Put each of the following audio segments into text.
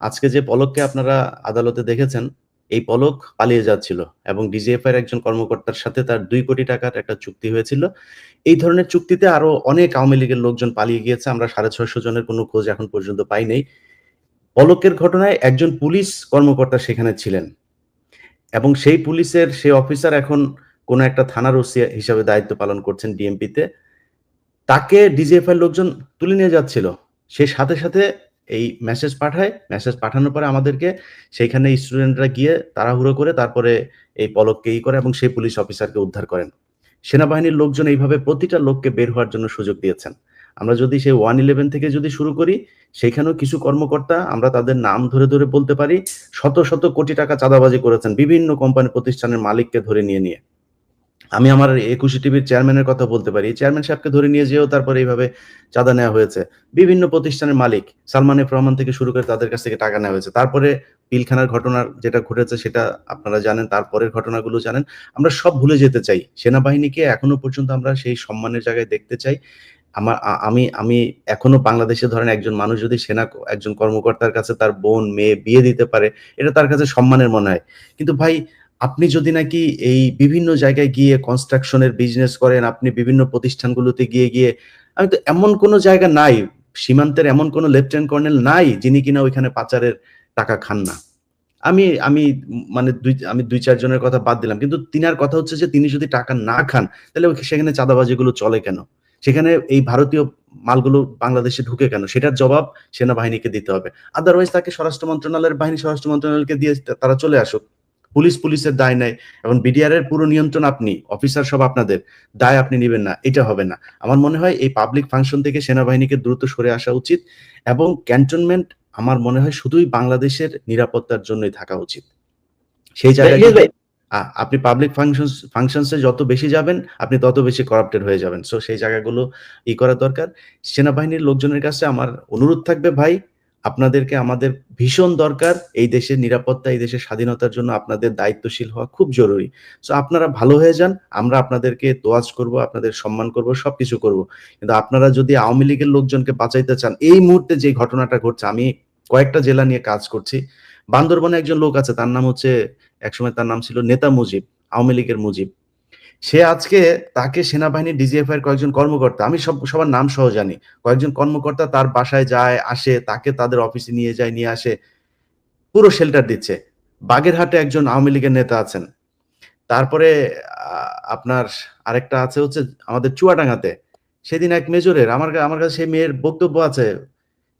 আজকে যে পলককে আপনারা আদালতে দেখেছেন, এই পলক পালিয়ে যাচ্ছিল এবং ডিজিএফআই এর একজন কর্মকর্তার সাথে তার দুই কোটি টাকার একটা চুক্তি হয়েছিল। এই ধরনের চুক্তিতে আরও অনেক আওয়ামী লীগের লোকজন পালিয়ে গিয়েছে। আমরা ৬৫০ জনের কোনো খোঁজ এখন পর্যন্ত পাই নাই। পলকের ঘটনায় একজন পুলিশ কর্মকর্তা সেখানে ছিলেন। এবং সেই পুলিশের সেই অফিসার এখন কোনো একটা থানার ওসি হিসাবে দায়িত্ব পালন করছেন ডিএমপিতে। তাকে ডিজিএফআই লোকজন তুলে নিয়ে যাচ্ছিল। সে সাথে, সাথে এই মেসেজ পাঠায়। মেসেজ পাঠানোর পরে আমাদেরকে সেইখানে স্টুডেন্টরা গিয়ে তাড়াহুড়ো করে তারপরে এই পলককে ই করে এবং সেই পুলিশ অফিসারকে উদ্ধার করেন। সেনাবাহিনীর লোকজন এইভাবে প্রতিটা লোককে বের হওয়ার জন্য সুযোগ দিয়েছেন। আমরা যদি সেই 111 থেকে যদি শুরু করি, সেখানেও কিছু কর্মকর্তা আমরা তাদের নাম ধরে, ধরে বলতে পারি শত, শত কোটি টাকা চাঁদাবাজি করেছেন বিভিন্ন কোম্পানি প্রতিষ্ঠানের মালিককে ধরে নিয়ে, নিয়ে। আমি আমার একুশে টিভির চেয়ারম্যানের কথা বলতে পারি। চেয়ারম্যান সাহেবকে ধরে নিয়ে যেয়েও তারপরে এইভাবে চাঁদা নেওয়া হয়েছে। বিভিন্ন প্রতিষ্ঠানের মালিক সালমান এফ রহমান থেকে শুরু করে তাদের কাছ থেকে টাকা নেওয়া হয়েছে। তারপরে পিলখানার ঘটনার যেটা ঘটেছে সেটা আপনারা জানেন, তারপরের ঘটনাগুলো জানেন। আমরা সব ভুলে যেতে চাই। সেনাবাহিনীকে এখনও পর্যন্ত আমরা সেই সম্মানের জায়গায় দেখতে চাই। আমার আমি আমি এখনও বাংলাদেশে ধরেন একজন মানুষ যদি সেনা একজন কর্মকর্তার কাছে তার বোন, মেয়ে বিয়ে দিতে পারে, এটা তার কাছে সম্মানের মনে হয়। কিন্তু ভাই আপনি যদি নাকি এই বিভিন্ন জায়গায় গিয়ে কনস্ট্রাকশনের বিজনেস করেন, আপনি বিভিন্ন প্রতিষ্ঠানগুলোতে গিয়ে, গিয়ে আমি তো এমন কোন জায়গা নাই, সীমান্তের এমন কোন লেফটেন্যান্ট কর্নেল নাই যিনি কিনা ওইখানে পাচারের টাকা খান না। আমি আমি মানে দুই আমি ২-৪ জনের কথা বাদ দিলাম। কিন্তু তিনার কথা হচ্ছে যে তিনি যদি টাকা না খান, তাহলে সেখানে চাঁদাবাজিগুলো চলে কেন? সেখানে এই ভারতীয় মালগুলো বাংলাদেশে ঢুকে কেন? সেটার জবাব সেনাবাহিনীকে দিতে হবে। আদারওয়াইজ তাকে স্বরাষ্ট্র মন্ত্রণালয়ের বাহিনী স্বরাষ্ট্র মন্ত্রণালয়কে দিয়ে তারা চলে আসুক। পুলিশ পুলিশের দায় নেয়। এখন বিডিআর এর পুরো নিয়ন্ত্রণ আপনি, অফিসার সব আপনাদের। দায় আপনি নিবেন না। এটা হবে না। আমার মনে হয় এই পাবলিক ফাংশন থেকে সেনাবাহিনীকে দ্রুত সরে আসা উচিত এবং ক্যান্টনমেন্ট আমার মনে হয় শুধুই বাংলাদেশের নিরাপত্তার জন্যই থাকা উচিত। সেই জায়গায় আপনি পাবলিক ফাংশনস ফাংশনস এ যত বেশি যাবেন, আপনি তত বেশি করাপ্টেড হয়ে যাবেন। সো সেই জায়গাগুলো ই করা দরকার। সেনাবাহিনীর লোকজনের কাছে আমার অনুরোধ থাকবে ভাই, আপনাদেরকে আমাদের ভীষণ দরকার। এই দেশের নিরাপত্তা, এই দেশের স্বাধীনতার জন্য আপনাদের দায়িত্বশীল হওয়া খুব জরুরি। সো আপনারা ভালো হয়ে যান। আমরা আপনাদেরকে তোয়াজ করব, আপনাদের সম্মান করব, সবকিছু করব। কিন্তু আপনারা যদি আওয়ামী লীগের লোকজনকে বাঁচাইতে চান, এই মুহূর্তে যে ঘটনাটা ঘটছে, আমি কয়েকটা জেলা নিয়ে কাজ করছি। বান্দরবনে একজন লোক আছে তার নাম হচ্ছে একসময় তার নাম ছিল নেতা মুজিব, আওয়ামী লীগের মুজিব। সে আজকে তাকে সেনাবাহিনী ডিজিএফআই এর কয়েকজন কর্মকর্তা, আমি সব সবার নাম সহ জানি। কয়েকজন কর্মকর্তা তার বাসায় যায়, আসে, তাকে তাদের অফিসে নিয়ে যায়, নিয়ে আসে। পুরো শেল্টার দিচ্ছে। বাগেরহাটে একজন আওয়ামী লীগের নেতা আছেন। তারপরে আপনার আরেকটা আছে হচ্ছে আমাদের চুয়াডাঙ্গাতে। সেদিন এক মেজরের আমার আমার কাছে সেই মেয়ের বক্তব্য আছে।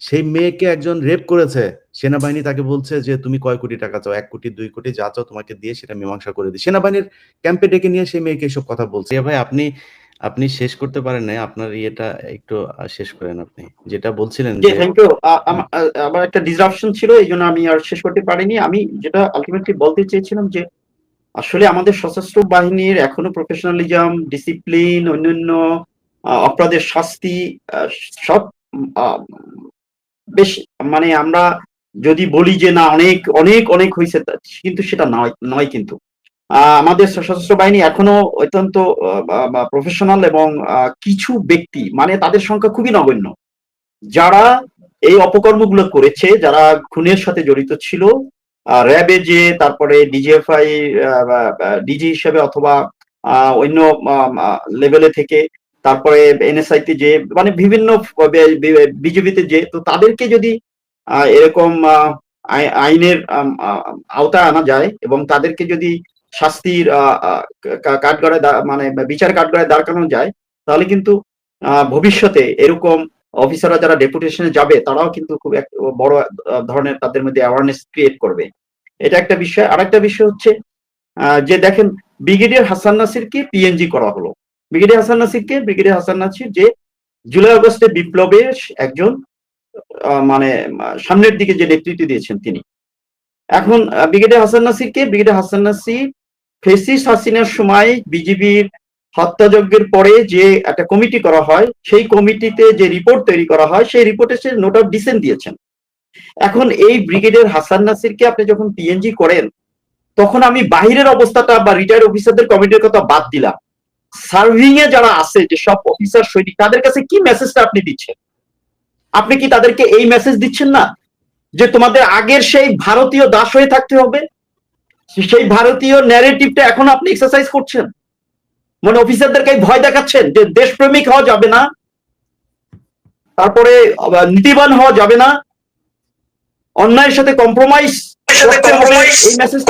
সেই মেয়েকে একজন রেপ করেছে। সেনাবাহিনী তাকে বলছে যে, "তুমি কয় কোটি টাকা চাও? এক কোটি, দুই কোটি যা চাও তোমাকে দিয়ে সেটা মীমাংসা করে দিই।" সেনাবাহিনীর ক্যাম্পে ডেকে নিয়ে সেই মেয়েকে এসব কথা বলছে। ভাই আপনি আপনি শেষ করতে পারেন নাই। আপনার ইয়েটা একটু শেষ করেন আপনি। যেটা বলছিলেন যে থ্যাংক ইউ। আমার একটা ডিসরাপশন ছিল। এই জন্য আমি আর শেষ করতে পারিনি। আমি যেটা আল্টিমেটলি বলতে চেয়েছিলাম যে, আসলে আমাদের সশস্ত্র বাহিনীর এখনও প্রফেশনালিজম, ডিসিপ্লিন, অন্যান্য অপরাধের শাস্তি সব বেশ মানে আমরা যদি বলি যে না অনেক, অনেক, অনেক হয়েছে কিন্তু সেটা নয় নয় কিন্তু। আমাদের সশস্ত্র বাহিনী এখনও অত্যন্ত প্রফেশনাল এবং কিছু ব্যক্তি মানে তাদের সংখ্যা খুবই নগণ্য। যারা এই অপকর্মগুলো করেছে, যারা খুনের সাথে জড়িত ছিল, র‍্যাবে যে তারপরে ডিজিএফআই ডিজি হিসেবে অথবা অন্য লেভেলে থেকে তারপরে এনএসআই তে যে মানে বিভিন্ন বে বে বিজিবিতে যে তো তাদেরকে যদি এরকম আইনের আওতায় আনা যায় এবং তাদেরকে যদি শাস্তির কাঠগড়ায় মানে বিচার কাঠগড়ায় দাঁড় করানো যায়, তাহলে কিন্তু ভবিষ্যতে এরকম অফিসাররা যারা ডেপুটেশন যাবে তারাও কিন্তু খুব এক বড় ধরনের তাদের মধ্যে অ্যাওয়ারনেস ক্রিয়েট করবে। এটা একটা বিষয়। আর একটা বিষয় হচ্ছে যে দেখেন ব্রিগেডিয়ার হাসান নাসিরকে পিএনজি করা হলো। ব্রিগেডিয়ার হাসান নাসিরকে ব্রিগেডিয়ার হাসান নাসির যে জুলাই আগস্টে বিপ্লবের একজন মানে সামনের দিকে যে নেতৃত্ব দিয়েছেন তিনি। এখন ব্রিগেডিয়ার হাসান নাসিরকে ব্রিগেডিয়ার হাসান নাসির ফেসিস হাসিনার সময় বিজিবির হত্যাযজ্ঞের পরে যে একটা কমিটি করা হয়, সেই কমিটিতে যে রিপোর্ট তৈরি করা হয়, সেই রিপোর্টে সে নোট অফ ডিসেন্ট দিয়েছেন। এখন এই ব্রিগেডিয়ার হাসান নাসিরকে আপনি যখন পিএনজি করেন, তখন আমি বাহিরের অবস্থাটা বা রিটায়ার্ড অফিসারদের কমিটির কথা বাদ দিলাম। সার্ভিং এ যারা আছে যেসব অফিসার সৈনিক, তাদের কাছে কি মেসেজটা আপনি দিচ্ছেন? আপনি কি তাদেরকে এই মেসেজ দিচ্ছেন না? যে তোমাদের আগের সেই ভারতীয় দাস হয়ে থাকতে হবে সেই ভারতীয় ন্যারেটিভটা এখন আপনি এক্সারসাইজ করছেন মানে অফিসারদেরকে ভয় দেখাচ্ছেন যে দেশপ্রেমিক হওয়া যাবে না, তারপরে নীতিবান হওয়া যাবে না, অন্যায়ের সাথে কম্প্রোমাইজ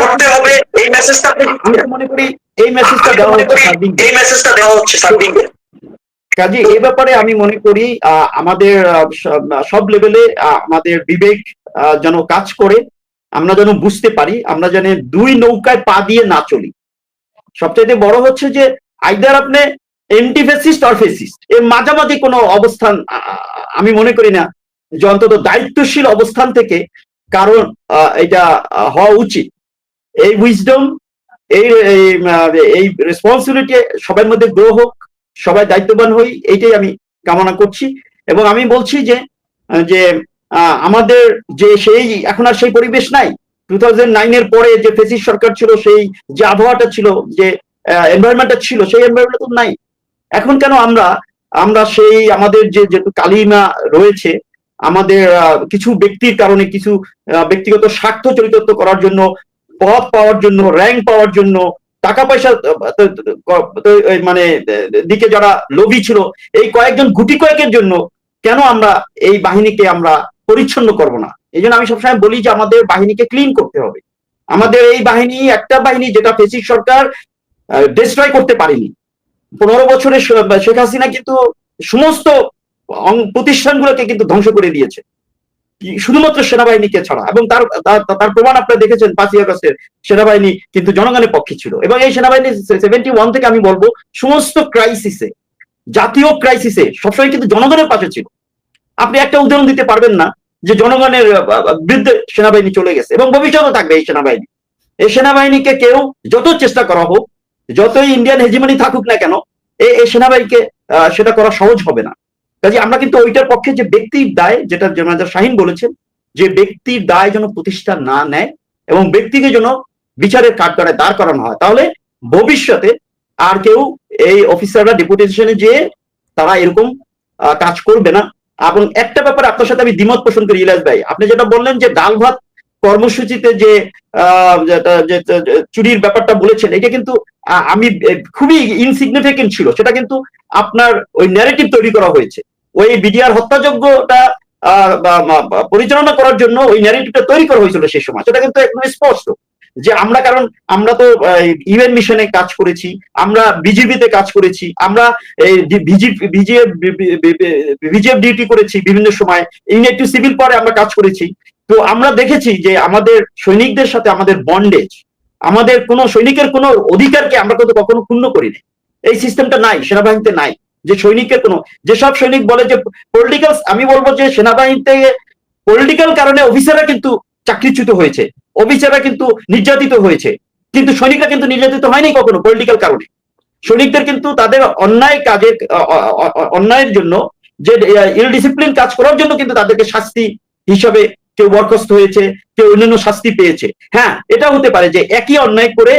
করতে হবে এই মেসেজটা আমি মনে করি এই মেসেজটা দেওয়া হচ্ছে এই মেসেজটা দেওয়া হচ্ছে সার্বিকভাবে। কাজে এই ব্যাপারে আমি মনে করি আমাদের সব- লেভেলে আমাদের বিবেক যেন কাজ করে আমরা যেন বুঝতে পারি আমরা যেন দুই নৌকায় পা দিয়ে না চলি। সবচাইতে বড় হচ্ছে যে আইদার আপনি এন্টি ফেসিস্ট অর ফেসিস্ট এর মাঝামাঝি কোনো অবস্থান আমি মনে করি না যে অন্তত দায়িত্বশীল অবস্থান থেকে কারণ এটা হওয়া উচিত। এই উইজডম এই এই, রেসপন্সিবিলিটি সবার মধ্যে গ্রো হোক সবাই দায়িত্ববান হই এইটাই আমি কামনা করছি। এবং আমি বলছি যে যে আমাদের যে সেই এখন আর সেই পরিবেশ নাই। টু থাউজেন্ড নাইনের পরে যে ফেসিস সরকার ছিল সেই যে আবহাওয়াটা ছিল যে এনভায়রনমেন্টটা ছিল সেই এনভায়রনমেন্ট তো নাই। এখন কেন আমরা আমরা সেই আমাদের যে যেহেতু কালিমা রয়েছে আমাদের কিছু ব্যক্তির কারণে, কিছু ব্যক্তিগত স্বার্থ চরিতার্থ করার জন্য, পদ পাওয়ার জন্য র্যাঙ্ক পাওয়ার জন্য, টাকা পয়সা মানে দিকে যারা লোভী ছিল, এই কয়েকজন গুটি কয়েকের জন্য কেন আমরা এই বাহিনীকে আমরা পরিচ্ছন্ন করব না? এই জন্য আমি সবসময় বলি যে আমাদের বাহিনীকে ক্লিন করতে হবে। আমাদের এই বাহিনী, একটা বাহিনী যেটা ফেসিস সরকার ডিস্ট্রয় করতে পারেনি। পনেরো বছরে শেখ হাসিনা কিন্তু সমস্ত প্রতিষ্ঠানগুলোকে কিন্তু ধ্বংস করে দিয়েছে। শুধুমাত্র সেনাবাহিনীকে ছাড়া। এবং তার, তার- প্রমাণ আপনারা দেখেছেন পাঁচই আগস্টের সেনাবাহিনী কিন্তু জনগণের পক্ষে ছিল। এবং এই সেনাবাহিনী সেভেন্টি ওয়ান থেকে আমি বলব, সমস্ত ক্রাইসিসে জাতীয় ক্রাইসিসে সবসময় কিন্তু জনগণের পাশে ছিল। আপনি একটা উদাহরণ দিতে পারবেন না যে জনগণের বিরুদ্ধে সেনাবাহিনী চলে গেছে। এবং ভবিষ্যতে থাকবে এই সেনাবাহিনী। এই সেনাবাহিনীকে কেউ যত চেষ্টা করা হোক, যতই ইন্ডিয়ান হেজিমানি থাকুক না কেন এই সেনাবাহিনীকে সেটা করা সহজ হবে না। কাজে আমরা কিন্তু ওইটার পক্ষে যে ব্যক্তির দায়, যেটা জেনারেল শাহিন বলেছেন, যে ব্যক্তির দায় যেন প্রতিষ্ঠা না নেয় এবং ব্যক্তিকে যেন বিচারের কাঠগড়ায় দাঁড় করানো হয়। তাহলে ভবিষ্যতে আর কেউ এই অফিসাররা, ডেপুটেশনে যে তারা এরকম কাজ করবে না। এবং একটা ব্যাপারে আপনার সাথে আমি দ্বিমত পোষণ করি, ইলাস ভাই। আপনি যেটা বললেন যে ডাল ভাত কর্মসূচিতে যে চুরির ব্যাপারটা বলেছেন, এটা কিন্তু আমি খুবই ইনসিগনিফিকেন্ট ছিল। সেটা কিন্তু আপনার ওই ন্যারেটিভ তৈরি করা হয়েছে। ওই বিডিআর হত্যাযোগ্যটা পরিচালনা করার জন্য ওই ন্যারেটিভটা তৈরি করা হয়েছিল সেই সময়। সেটা কিন্তু একদম স্পষ্ট যে আমরা, কারণ আমরা তো ইউএন মিশনে কাজ করেছি, আমরা বিজিবিতে কাজ করেছি, আমরা বিজিএফ ডিউটি করেছি বিভিন্ন সময়, ইউনিট সিভিল পরে আমরা কাজ করেছি। তো আমরা দেখেছি যে আমাদের সৈনিকদের সাথে আমাদের বন্ডেজ আমাদের কোনো সৈনিকের কোনো অধিকারকে আমরা কিন্তু কখনো ক্ষুণ্ণ করি করিনি। এই সিস্টেমটা নাই, সেনাবাহিনীতে নাই। যে সৈনিকের কোনো যেসব সৈনিক বলে যে পলিটিক্যাল আমি বলব যে সেনাবাহিনীতে পলিটিক্যাল কারণে অফিসাররা কিন্তু চাকরিচ্যুত হয়েছে অফিসাররা কিন্তু নির্যাতিত হয়েছে। কিন্তু সৈনিকরা কিন্তু নির্যাতিত হয়নি কখনো পলিটিক্যাল কারণে। সৈনিকদের কিন্তু তাদের অন্যায় কাজের অন্যায়ের জন্য, যে ইল ডিসিপ্লিন কাজ করার জন্য কিন্তু তাদেরকে শাস্তি হিসাবে কেউ বরখাস্ত হয়েছে কেউ অন্যান্য শাস্তি পেয়েছে। হ্যাঁ এটা হতে পারে যে একই অন্যায় করে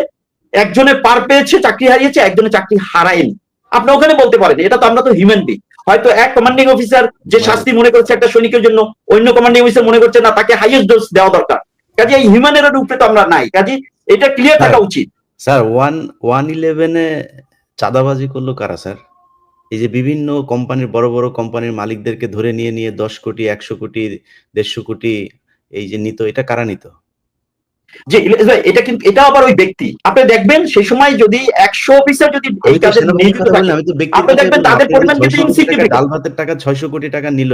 একজনে পার পেয়েছে চাকরি হারিয়েছে একজনে চাকরি হারায়নি। আপনি ওখানে বলতে পারেন এটা তো আমরা তো হিউম্যান বিং হয়তো এক কমান্ডিং অফিসার যে শাস্তি মনে করছে একটা সৈনিকের জন্য অন্য কমান্ডিং অফিসার মনে করছে না তাকে হাইয়েস্ট ডোজ দেওয়া দরকার। কাজে এই হিউম্যান এর উপরে তো আমরা নাই। কাজে এটা ক্লিয়ার থাকা উচিত। স্যার ওয়ান ওয়ান ইলেভেনে চাঁদাবাজি করল কারা স্যার এই যে বিভিন্ন কোম্পানির বড় বড় কোম্পানির মালিকদেরকে ধরে নিয়ে নিয়ে দশ কোটি একশো কোটি দেড়শো কোটি এই যে নিত এটা কারা নিত যে এটা কিন্তু এটা আবার ওই ব্যক্তি আপনি দেখবেন সেই সময় যদি একশো অফিসার যদি আপনি দেখবেন তাদের পরিমাণ কিন্তু। ডাল ভাতের টাকা ছয়শো কোটি টাকা নিল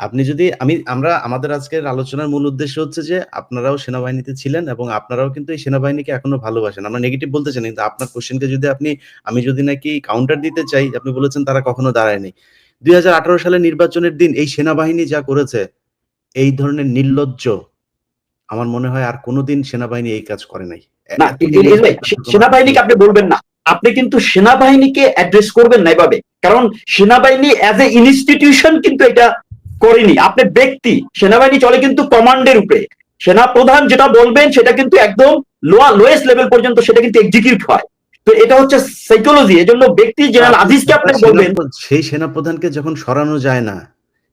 আপনি যদি আমি আমরা আমাদের আজকের আলোচনার মূল উদ্দেশ্য হচ্ছে যে আপনারাও সেনাবাহিনীতে ছিলেন এবং আপনারাও কিন্তু এই সেনাবাহিনীকে এখনও ভালোবাসেন। আমরা নেগেটিভ বলতে চাই কিন্তু আপনার কোশ্চেনকে যদি আপনি আমি যদি নাকি কাউন্টার দিতে চাই আপনি বলেছেন তারা কখনো দাঁড়ায়নি। দুই সালে নির্বাচনের দিন এই সেনাবাহিনী যা করেছে এই ধরনের নির্লজ্জ আমার মনে হয় আর কোনোদিন সেনাবাহিনী এই কাজ করে নাই। সেনাবাহিনীকে আপনি বলবেন না। আপনি কিন্তু সেনাবাহিনীকে অ্যাড্রেস করবেন না এভাবে। কারণ সেনাবাহিনী অ্যাজ এ ইনস্টিটিউশন কিন্তু এটা করেনি। আপনি ব্যক্তি সেনাবাহিনী চলে কিন্তু কমান্ডের উপরে। সেনা প্রধান যেটা বলবেন সেটা কিন্তু একদম লোয়া লোয়েস্ট লেভেল পর্যন্ত সেটা কিন্তু এক্সিকিউট হয়। তো এটা হচ্ছে সাইকোলজি এজন্য ব্যক্তি জেনারেল আজিজকে আপনি বলবেন সেই সেনাপ্রধানকে যখন সরানো যায় না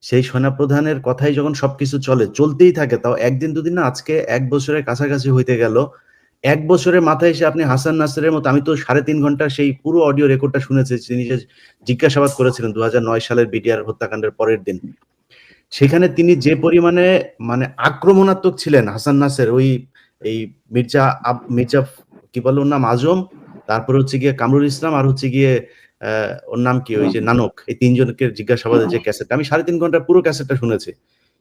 সেই সেনাপ্রধানের কথাই যখন সবকিছু চলে চলতেই থাকে তাও একদিন দুদিন না আজকে এক বছরের কাছাকাছি হইতে গেল। এক বছরের মাথায় এসে আপনি হাসান নাসেরের মতো আমি তো সাড়ে তিন ঘণ্টা সেই পুরো অডিও রেকর্ডটা শুনেছি তিনি যে জিজ্ঞাসাবাদ করেছিলেন দু নয় সালের বিডিআর হত্যাকাণ্ডের পরের দিন। সেখানে তিনি যে পরিমাণে মানে আক্রমণাত্মক ছিলেন, হাসান নাসের ওই, এই মির্জা মির্জা কি বলে ওর নাম, আজম, তারপর হচ্ছে গিয়ে কামরুল ইসলাম আর হচ্ছে গিয়ে ওর নাম কি, ওই যে নানক, এই তিনজনকে জিজ্ঞাসাবাদের যে ক্যাসেটটা, আমি সাড়ে তিন ঘণ্টা পুরো ক্যাসেটটা শুনেছি।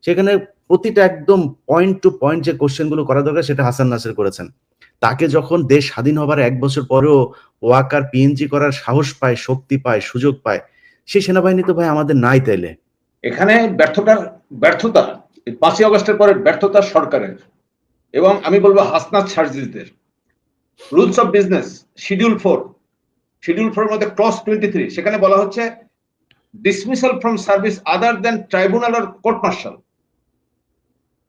সেখানে প্রতিটা একদম পয়েন্ট টু পয়েন্ট যে কোশ্চেনগুলো করা দরকার, সেটা হাসান নাসের করেছেন। তাকে যখন দেশ স্বাধীন হবার এক বছর পরেও ওয়াকার পিএনজি করার সাহস পায়, শক্তি পায়, সুযোগ পায় সেই সেনাবাহিনী তো ভাই আমাদের নাই তাইলে। এখানে ব্যর্থতার ব্যর্থতা পাঁচই আগস্টের পরে ব্যর্থতা সরকারের এবং আমি বলব Hasnat সার্জিসদের। Rules of business, schedule four schedule four মধ্যে ক্লস টোয়েন্টি থ্রি, সেখানে বলা হচ্ছে dismissal from service other than tribunal R court martial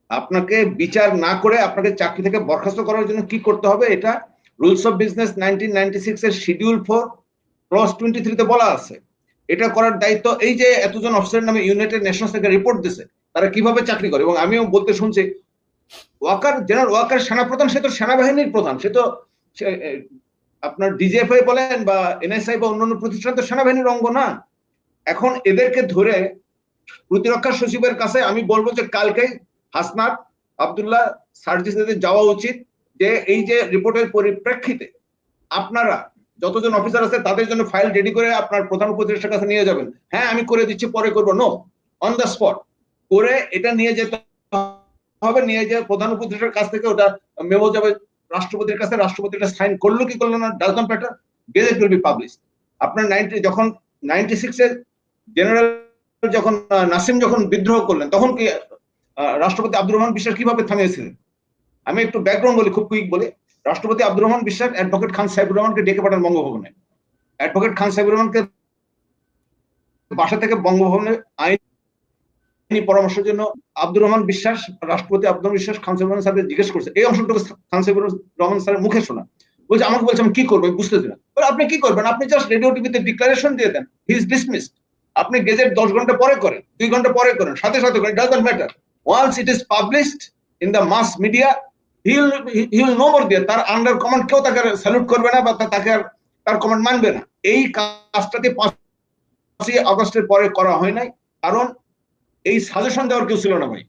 আপনাকে বিচার না করে আপনাকে চাকরি থেকে বরখাস্ত করার জন্য কি করতে হবে? এটা rules of business nineteen ninety six এর শিডিউল ফোর, ক্লস টোয়েন্টি থ্রিতে বলা আছে। এটা করার দায়িত্ব, এই যে এতজন অফিসারের নামে ইউনাইটেড নেশনস থেকে রিপোর্ট দিছে, তারা কীভাবে চাকরি করে? এবং আমিও বলতে শুনছি, ওয়াকার জেনারেল ওয়াকার সেনাপ্রধান, সে তো সেনাবাহিনীর প্রধান, সে তো আপনার ডিজিএফআই বলেন বা এনএসআই বা অন্যান্য প্রতিষ্ঠান তো সেনাবাহিনীর অঙ্গ না। এখন এদেরকে ধরে প্রতিরক্ষা সচিবের কাছে আমি বলব যে কালকে হাসনাত আব্দুল্লাহ সার্জিসদের যাওয়া উচিত, যে এই যে রিপোর্টের পরিপ্রেক্ষিতে আপনারা যতজন অফিসার আছে, তাদের জন্য ফাইল রেডি করে আপনার প্রধান উপদেষ্টার কাছে নিয়ে যাবেন। হ্যাঁ আমি করে দিচ্ছি, পরে করব। নো অন দ্য স্পট করে এটা নিয়ে যেতে হবে, নিয়ে যে প্রধান উপদেষ্টার কাছ থেকে ওটা মেমো যাবে রাষ্ট্রপতির কাছে। রাষ্ট্রপতিটা সাইন করল কি করল না does not matter gazette will be publish আপনার নাইনটি যখন নাইনটি সিক্সে জেনারেল যখন নাসিম যখন বিদ্রোহ করলেন, তখন কি রাষ্ট্রপতি আব্দুর রহমান বিশ্বাস কীভাবে থামিয়েছিলেন? আমি একটু ব্যাকগ্রাউন্ড বলি, খুব কুইক বলি। রাষ্ট্রপতি আব্দুর রহমান বিশ্বাস, অ্যাডভোকেট খান সাহেবুর রহমানকে ডেকে পাঠান বঙ্গভবনে। অ্যাডভোকেট খান সাহেবুর রহমানকে বাসা থেকে বঙ্গভবনে আইনি পরামর্শের জন্য আব্দুর রহমান বিশ্বাস, রাষ্ট্রপতি আব্দুর বিশ্বাস, খান সাহেবুর রহমান স্যারকে জিজ্ঞেস করছে। এই অংশটুকু খান সাহেবুর রহমান স্যারের মুখে শোনা। বলছে, আমাকে বলছে, আমি কি করব? বুঝতেছি না। আপনি কি করবেন? আপনি জাস্ট রেডিও টিভিতে ডিক্লারেশন দিয়ে দেন। হি ইজ ডিসমিসড আপনি গেজেট দশ ঘণ্টা পরে করেন, দুই ঘণ্টা পরে করেন, সাথে সাথে করেন doesn't matter once it is published in the mass media he will he will no more তার আন্ডার কমান্ড কেউ তাকে স্যালুট করবে না বা তাকে তার কমান্ড মানবে না। এই কাজটাতে পাঁচই আগস্টের পরে করা হয় নাই। কারণ এই সাজেশন দেওয়ার কেউ ছিল না ভাই।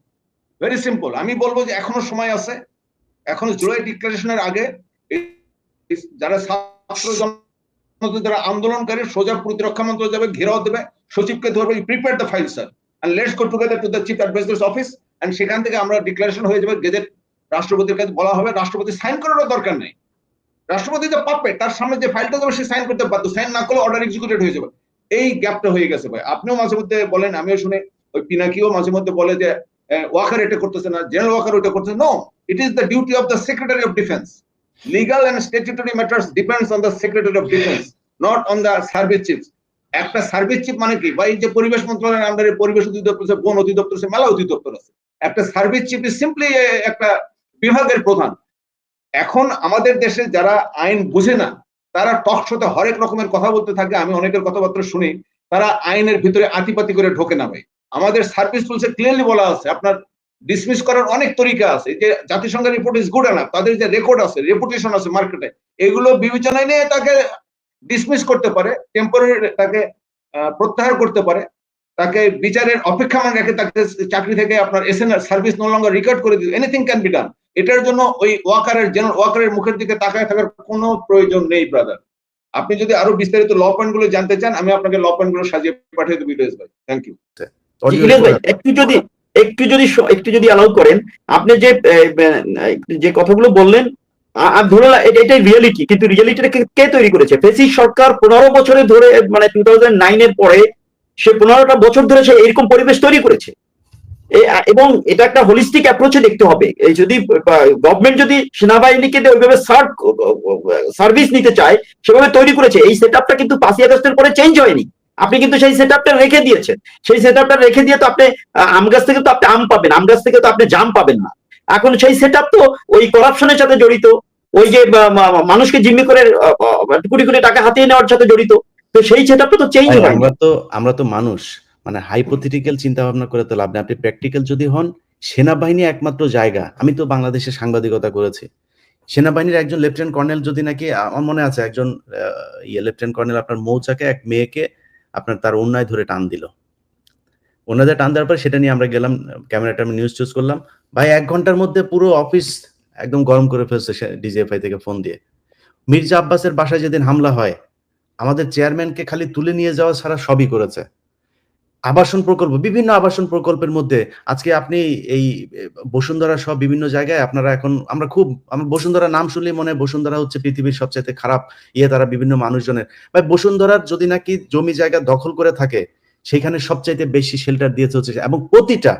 ভেরি সিম্পল আমি বলব যে এখনও সময় আছে। এখনও জুলাই ডিক্লারেশনের আগে যারা ছাত্র যারা আন্দোলনকারী, সোজা প্রতিরক্ষা মন্ত্রক যাবে, ঘেরাও দেবে, সচিবকে ধরবে prepare the file sir and let's go together to the chief adviser's office and সেখান থেকে আমরা ডিক্লারেশন হয়ে যাবে গেজেট রাষ্ট্রপতির কাছে বলা হবে, রাষ্ট্রপতি সাইন করারও দরকার নেই। রাষ্ট্রপতি যে পাবে তার সামনে যে ফাইলটা দেবে, সে সাইন করতে বাধ্য। সাইন না করলে অর্ডার এক্সিকিউটেড হয়ে যাবে। এই গ্যাপটা হয়ে গেছে ভাই। আপনিও মাঝে মধ্যে বলেন, আমিও শুনে। ওই পিনাকিও মাঝে মধ্যে বলে যে ওয়াকার এটা করতেছে না জেনারেল ওয়াকার ওটা করতেছে। No it is the duty of the secretary of defence legal and statutory matters depends on the secretary of defence not on the service chiefs একটা সার্ভিস চিফ মানে কি? বা এই যে পরিবেশ মন্ত্রণালয়ের আন্ডারে পরিবেশ অধিদপ্তর আছে, বন অধিদপ্তর আছে, মেলা অধিদপ্তর আছে। একটা সার্ভিস চিফ ইজ সিম্পলি একটা বিভাগের প্রধান। এখন আমাদের দেশে যারা আইন বুঝে না, তারা টক শোতে হরেক রকমের কথা বলতে থাকে, আমি অনেকের কথাবার্তা শুনি, তারা আইনের ভিতরে আতিপাতি করে ঢোকে না ভাই। আমাদের সার্ভিস রুলসে ক্লিয়ারলি বলা আছে, আপনার ডিসমিস করার অনেক তরিকা আছে যে জাতিসংঘের রিপোর্ট ইজ গুড এনাফ তাদের যে রেকর্ড আছে রেপুটেশন আছে মার্কেটে এগুলো বিবেচনায় নিয়ে তাকে ডিসমিস করতে পারে টেম্পোরারি তাকে প্রত্যাহার করতে পারে, তাকে বিচারের অপেক্ষা রেখে তাকে চাকরি থেকে আপনার SNR service no longer record করে দিল এনিথিং ক্যান বি ডান এটার জন্য ওই ওয়াকারের জেনারেল ওয়াকারের মুখের দিকে তাকায় থাকার কোনো প্রয়োজন নেই ব্রাদার আপনি যদি আরও বিস্তারিত ল পয়েন্টগুলো জানতে চান আমি আপনাকে ল পয়েন্টগুলো সাজিয়ে পাঠিয়ে দেবো ভিডিওস ভাই. থ্যাংক ইউ ইলিয়াস ভাই একটু যদি একটু যদি একটু যদি অ্যালাউ করেন আপনি যে যে কথাগুলো বললেন আ- আ- ধরে এটা- এটাই রিয়েলিটি কিন্তু রিয়েলিটিটা কে তৈরি করেছে? ফেসিস সরকার পনেরো বছরে ধরে মানে টু থাউজেন্ড নাইনের পরে সে পনেরোটা বছর ধরে সে এরকম পরিবেশ তৈরি করেছে। এবং এটা একটা হোলিস্টিক অ্যাপ্রোচে দেখতে হবে। এই যদি গভর্নমেন্ট যদি সেনাবাহিনীকে ওইভাবে সার্ভিস নিতে চায় সেভাবে তৈরি করেছে এই সেট আপটা কিন্তু পাঁচই আগস্টের পরে চেঞ্জ হয়নি। আপনি কিন্তু সেই সেট আপটা রেখে দিয়েছেন। সেই সেট আপটা রেখে দিয়ে তো আপনি আম গাছ থেকে তো আপনি আম পাবেন আম গাছ থেকে তো আপনি জাম পাবেন না। এখন সেই সেট তো ওই করাপশনের সাথে জড়িত ওই যে মানুষকে জিম্মি করে কোটি কোটি টাকা হাতিয়ে নেওয়ার সাথে জড়িত তো সেই সেট তো চেঞ্জ হয় আমরা তো আমরা তো মানুষ। মানে হাইপোথেটিক্যাল চিন্তা ভাবনা করে তো লাভ নেই। আপনি প্র্যাকটিক্যাল যদি হন, সেনাবাহিনী একমাত্র জায়গা। আমি তো বাংলাদেশে সাংবাদিকতা করেছি। সেনাবাহিনীর একজন লেফটেন্যান্ট কর্নেল যদি নাকি আমার মনে আছে একজন ইয়ে লেফটেন্যান্ট কর্নেল আপনার মৌচাকে, এক মেয়েকে আপনার তার অন্যায় ধরে টান দিল। ওনাদের টান দেওয়ার পর সেটা নিয়ে আমরা গেলাম ক্যামেরাটা আমি নিউজ চুজ করলাম। ভাই, এক ঘণ্টার মধ্যে পুরো অফিস একদম গরম করে ফেলছে ডিজিএফআই থেকে ফোন দিয়ে। মির্জা আব্বাসের বাসায় যেদিন হামলা হয়, আমাদের চেয়ারম্যানকে খালি তুলে নিয়ে যাওয়া ছাড়া সবই করেছে। আবাসন প্রকল্প, বিভিন্ন আবাসন প্রকল্পের মধ্যে আজকে আপনি এই বসুন্ধরা সব বিভিন্ন জায়গায় আপনারা এখন, আমরা খুব, আমার বসুন্ধরা নাম শুনলেই মনে হয় বসুন্ধরা হচ্ছে পৃথিবীর সবচাইতে খারাপ ইয়ে তারা বিভিন্ন মানুষজনের। ভাই, বসুন্ধরার যদি নাকি জমি জায়গা দখল করে থাকে, সেখানে সবচাইতে বেশি শেল্টার দিয়েছে হচ্ছে এবং প্রতিটা,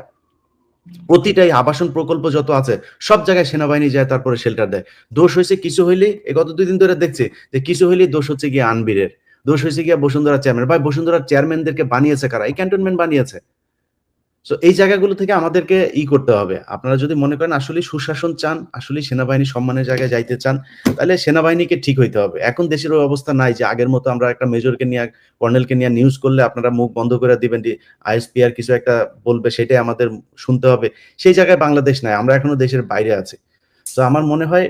প্রতিটাই আবাসন প্রকল্প যত আছে, সব জায়গায় সেনাবাহিনী যায় তারপরে শেল্টার দেয়। দোষ হয়েছে কিছু হইলেই এই গত দুই দিন ধরে দেখছি যে কিছু হইলেই দোষ হচ্ছে গিয়ে আনবীরের। দোষ হয়েছে গিয়ে বসুন্ধরা চেয়ারম্যান ভাই বসুন্ধরার চেয়ারম্যানদেরকে বানিয়েছে কারা? এই ক্যান্টনমেন্ট বানিয়েছে। তো এই জায়গাগুলো থেকে আমাদেরকে ই করতে হবে। আপনারা যদি মনে করেন আসলে সুশাসন চান আসলে সেনাবাহিনী সম্মানের জায়গায় যাইতে চান, তাহলে সেনাবাহিনীকে ঠিক হইতে হবে। এখন দেশের ওই অবস্থা নাই যে আগের মতো আমরা একটা মেজরকে নিয়ে, কর্নেলকে নিয়ে নিউজ করলে আপনারা মুখ বন্ধ করে দিবেন আইএসপি আর কিছু একটা বলবে, সেটাই আমাদের শুনতে হবে। সেই জায়গায় বাংলাদেশ নাই, আমরা এখনও দেশের বাইরে আছি। তো আমার মনে হয়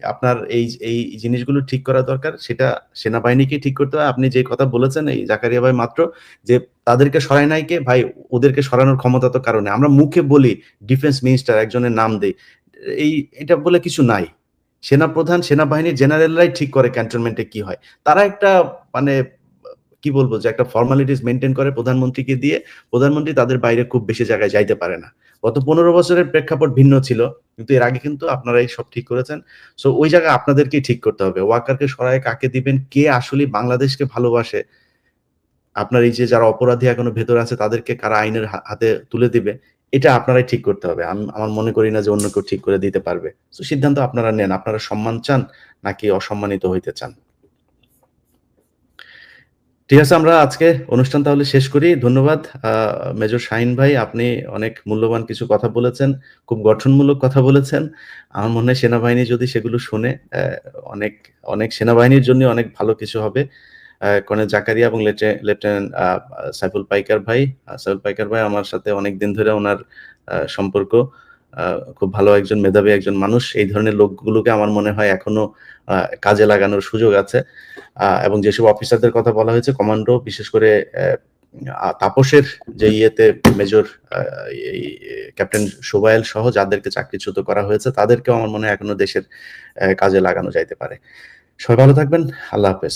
আপনার এই এই জিনিসগুলো ঠিক করা দরকার, সেটা সেনাবাহিনীকে ঠিক করতে হবে আপনি যে কথা বলেছেন, এই জাকারিয়া ভাই মাত্র, যে তাদেরকে সরায় নাই কে, ভাই, ওদেরকে সরানোর ক্ষমতা তো কারণে আমরা মুখে বলি, ডিফেন্স মিনিস্টার একজনের নাম দেই। এই, এটা বলে কিছু নাই। সেনাপ্রধান, সেনাবাহিনীর জেনারেলরাই ঠিক করে ক্যান্টনমেন্টে কি হয়। তারা একটা মানে কি বলব যে, একটা ফর্মালিটিস মেনটেন করে প্রধানমন্ত্রীকে দিয়ে, প্রধানমন্ত্রী তাদের বাইরে খুব বেশি জায়গায় যাইতে পারে না। গত পনেরো বছরের প্রেক্ষাপট ভিন্ন ছিল, কিন্তু এর আগে কিন্তু আপনারা এই সব ঠিক করেছেন। সো ওই জায়গায় আপনাদেরকেই ঠিক করতে হবে। ওয়াকারকে সরায় কাকে দিবেন, কে আসলে বাংলাদেশকে ভালোবাসে, আপনার এই যে যারা অপরাধী এখনও ভেতর আছে, তাদেরকে কারা আইনের হাতে তুলে দিবে, এটা আপনারাই ঠিক করতে হবে। আমি, আমার মনে করি না যে অন্য কেউ ঠিক করে দিতে পারবে। তো সিদ্ধান্ত আপনারা নেন। আপনারা সম্মান চান নাকি অসম্মানিত হইতে চান? ঠিক আছে, আমরা আজকে অনুষ্ঠান তাহলে শেষ করি। ধন্যবাদ। মেজর শাহিন ভাই, আপনি অনেক মূল্যবান কিছু কথা বলেছেন, খুব গঠনমূলক কথা বলেছেন। আমার মনে হয় সেনাবাহিনী যদি সেগুলো শুনে অনেক অনেক সেনাবাহিনীর জন্য অনেক ভালো কিছু হবে। কর্নেল জাকারিয়া এবং লেফটে- লেফটেন্যান্ট সাইফুল পাইকার ভাই সাইফুল পাইকার ভাই আমার সাথে অনেক দিন ধরে ওনার সম্পর্ক। খুব ভালো একজন মেধাবী একজন মানুষ, এই ধরনের লোকগুলোকে আমার মনে হয় এখনও কাজে লাগানোর সুযোগ আছে। এবং যেসব অফিসারদের কথা বলা হয়েছে, কমান্ডো, বিশেষ করে তাপসের যে ইয়েতে মেজর ক্যাপ্টেন শোভায়েল সহ যাদেরকে চাকরিচ্যুত করা হয়েছে, তাদেরকেও আমার মনে হয় এখনও দেশের কাজে লাগানো যাইতে পারে। সবাই ভালো থাকবেন। আল্লাহ হাফেজ।